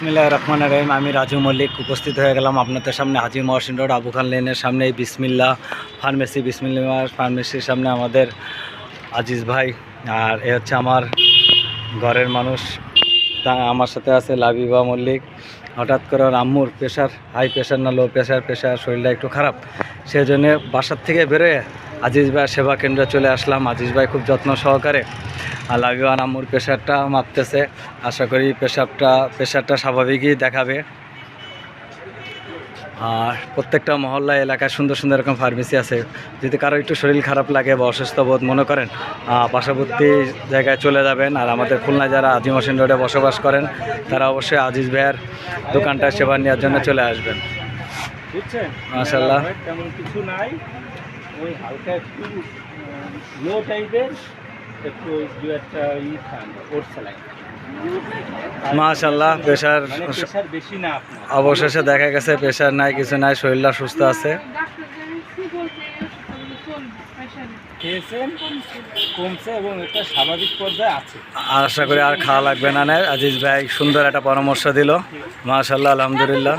বিসমিল্লাহ রহমান রহিম, আমি রাজু মল্লিক উপস্থিত হয়ে গেলাম আপনাদের সামনে হাজি মহসিন রোড, আবু খান লেনের সামনে, এই বিসমিল্লা ফার্মেসি বিসমিল্লা ফার্মেসির সামনে আমাদের আজিজ ভাই। আর এ হচ্ছে আমার ঘরের মানুষ, তা আমার সাথে আছে লাবিবা মল্লিক। হঠাৎ করে আম্মুর প্রেশার হাই প্রেশার না লো প্রেশার প্রেশার শরীরটা একটু খারাপ। সেই জন্য বাসার থেকে বেরোয় আজিজ ভাইয়ের সেবা কেন্দ্রে চলে আসলাম। আজিজ ভাই খুব যত্ন সহকারে আর লাবিবান আম্মুর প্রেশারটা মাপতেছে। আশা করি প্রেশারটা প্রেশারটা স্বাভাবিকই দেখাবে। আর প্রত্যেকটা মহল্লা এলাকায় সুন্দর সুন্দর এরকম ফার্মেসি আছে। যদি কারও একটু শরীর খারাপ লাগে বা অসুস্থ বোধ মনে করেন পার্শ্ববর্তী জায়গায় চলে যাবেন। আর আমাদের খুলনায় যারা আজিম হোসেন রোডে বসবাস করেন তারা অবশ্যই আজিজ ভাইয়ের দোকানটা সেবা নেওয়ার জন্য চলে আসবেন। তেমন কিছু নাই। ওই হালকা একটু লো টাইপের একটু দু একটা ই খান ওর স্যালাইন মাশাল্লাহ প্রেশার মানে বেশি না অবশেষে দেখা গেছে প্রেশার নাই কিছু নাই শরীরটা সুস্থ আছে। আশা করি আর খাওয়া লাগবে না না আজিজ ভাই সুন্দর একটা পরামর্শ দিল। মাশাল্লাহ আলহামদুলিল্লাহ।